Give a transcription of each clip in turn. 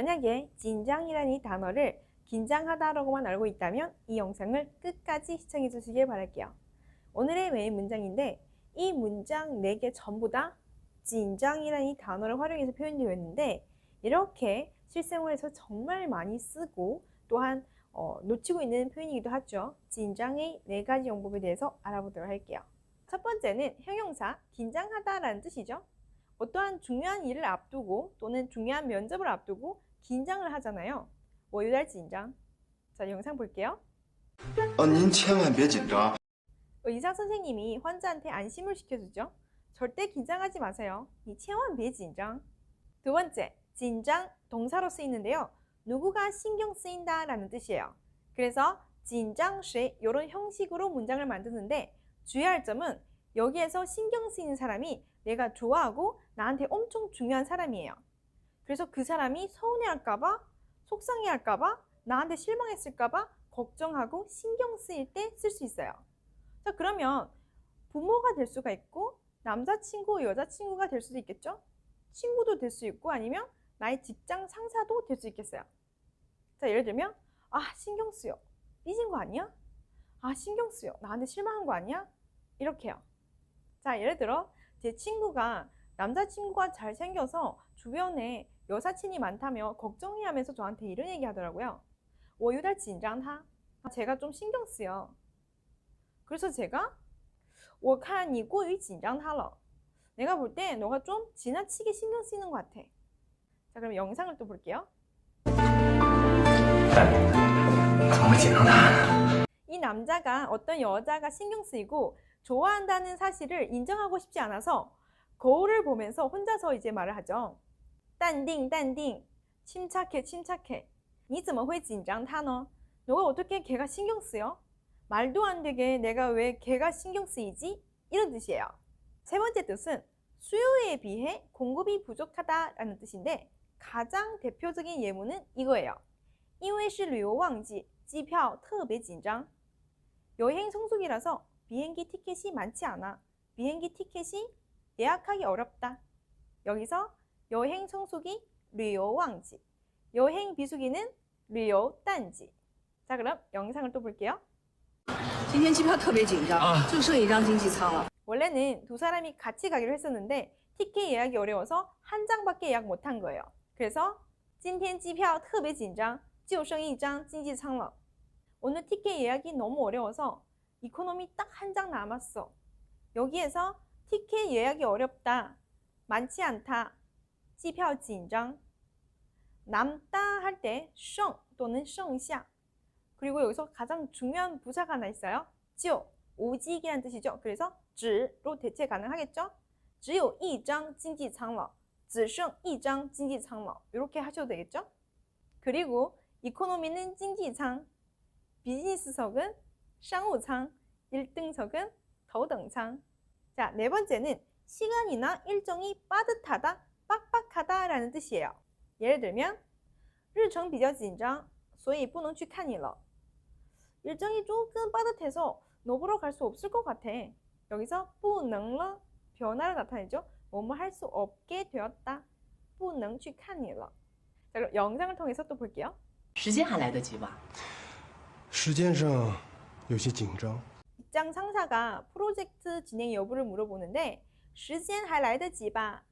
만약에 긴장이라는 이 단어를 긴장하다라고만 알고 있다면 이 영상을 끝까지 시청해 주시길 바랄게요. 오늘의 메인 문장인데 이 문장 4개 전부 다 긴장이라는 이 단어를 활용해서 표현되어 있는데 이렇게 실생활에서 정말 많이 쓰고 또한 어, 놓치고 있는 표현이기도 하죠. 긴장의 네 가지 용법에 대해서 알아보도록 할게요. 첫 번째는 형용사 긴장하다라는 뜻이죠. 어떠한 중요한 일을 앞두고 또는 중요한 면접을 앞두고 긴장을 하잖아요. 뭐 월요일 긴장. 자, 영상 볼게요. 어, 닌 천만 배紧张. 의사 선생님이 환자한테 안심을 시켜주죠. 절대 긴장하지 마세요. 이 체원 비진장. 두 번째, 진장 동사로 쓰이는데요. 누구가 신경 쓰인다 라는 뜻이에요. 그래서 진장쉐 이런 형식으로 문장을 만드는데 주의할 점은 여기에서 신경 쓰이는 사람이 내가 좋아하고 나한테 엄청 중요한 사람이에요. 그래서 그 사람이 서운해할까봐, 속상해할까봐, 나한테 실망했을까봐 걱정하고 신경 쓰일 때 쓸 수 있어요. 자, 그러면 부모가 될 수가 있고 남자친구, 여자친구가 될 수도 있겠죠? 친구도 될 수 있고 아니면 나의 직장 상사도 될 수 있겠어요. 자, 예를 들면 아, 신경 쓰여. 삐진 거 아니야? 아, 신경 쓰여. 나한테 실망한 거 아니야? 이렇게요. 자, 예를 들어 제 친구가 남자친구가 잘생겨서 주변에 여사친이 많다며 걱정해 하면서 저한테 이런 얘기 하더라고요. 我有点紧张他. 제가 좀 신경 쓰여. 그래서 제가 我看你过于紧张他了. 내가 볼 때 너가 좀 지나치게 신경 쓰이는 것 같아. 자, 그럼 영상을 또 볼게요. 怎么会紧张他？ 이 남자가 어떤 여자가 신경 쓰이고 좋아한다는 사실을 인정하고 싶지 않아서 거울을 보면서 혼자서 이제 말을 하죠. 淡定淡定 침착해 침착해 你怎么会紧张他呢? 너가 어떻게 걔가 신경 쓰여? 말도 안 되게 내가 왜 걔가 신경 쓰이지? 이런 뜻이에요. 세 번째 뜻은 수요에 비해 공급이 부족하다라는 뜻인데 가장 대표적인 예문은 이거예요. 因为是旅游旺季,机票特别紧张. 여행 성수기라서 비행기 티켓이 많지 않아. 비행기 티켓이 예약하기 어렵다. 여기서 여행 성수기 旅游旺季, 여행 비수기는 旅游淡季. 자, 그럼 영상을 또 볼게요. 今天机票特别紧张，啊就剩一张经济舱了。 원래는 두 사람이 같이 가기로 했었는데 티켓 예약이 어려워서 한 장밖에 예약 못한 거예요. 그래서 今天机票特别紧张,就剩一张经济舱了. 오늘 티켓 예약이 너무 어려워서 이코노미 딱 한 장 남았어. 여기에서 티켓 예약이 어렵다, 많지 않다, 机票紧张, 남다 할 때 剩 또는 剩下. 그리고 여기서 가장 중요한 부사가 하나 있어요. 就 오직이라는 뜻이죠. 그래서 只로 대체 가능하겠죠? 只有一张经济舱了.只剩一张经济舱了. 이렇게 하셔도 되겠죠? 그리고 이코노미는 经济舱, 비즈니스석은 상우舱, 1등석은 더등舱. 자, 네 번째는 시간이나 일정이 빠듯하다, 빡빡하다라는 뜻이에요. 예를 들면 日程比较紧张,所以不能去看你了. 일정이 조금 빠듯해서 너 보러 갈 수 없을 것 같아. 여기서 不能了 변화를 나타내죠. 뭐뭐 할 수 없게 되었다. 不能去看你了. 자, 그럼 영상을 통해서 또 볼게요. 时间还来得及吧？时间上有些紧张。 직장 상사가 프로젝트 진행 여부를 물어보는데 시간 할라이더지바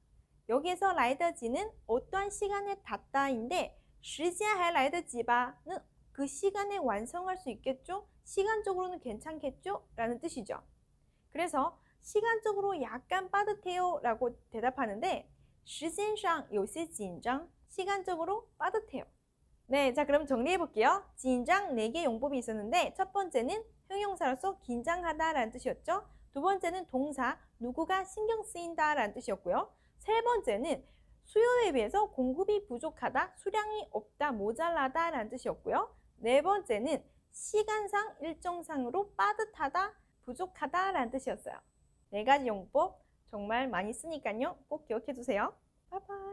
여기에서 라이더지는 어떠한 시간에 닿다인데 시간 할라이더지바는 그 시간에 완성할 수 있겠죠? 시간적으로는 괜찮겠죠? 라는 뜻이죠. 그래서 시간적으로 약간 빠듯해요 라고 대답하는데 시간상 요새 진장 시간적으로 빠듯해요. 네, 자 그럼 정리해 볼게요. 진장 4개 용법이 있었는데 첫 번째는 형용사로서 긴장하다라는 뜻이었죠. 두 번째는 동사 누구가 신경 쓰인다 라는 뜻이었고요. 세 번째는 수요에 비해서 공급이 부족하다, 수량이 없다, 모자라다 라는 뜻이었고요. 네 번째는 시간상, 일정상으로 빠듯하다, 부족하다 라는 뜻이었어요. 네 가지 용법 정말 많이 쓰니까요. 꼭 기억해 두세요. 바이바이.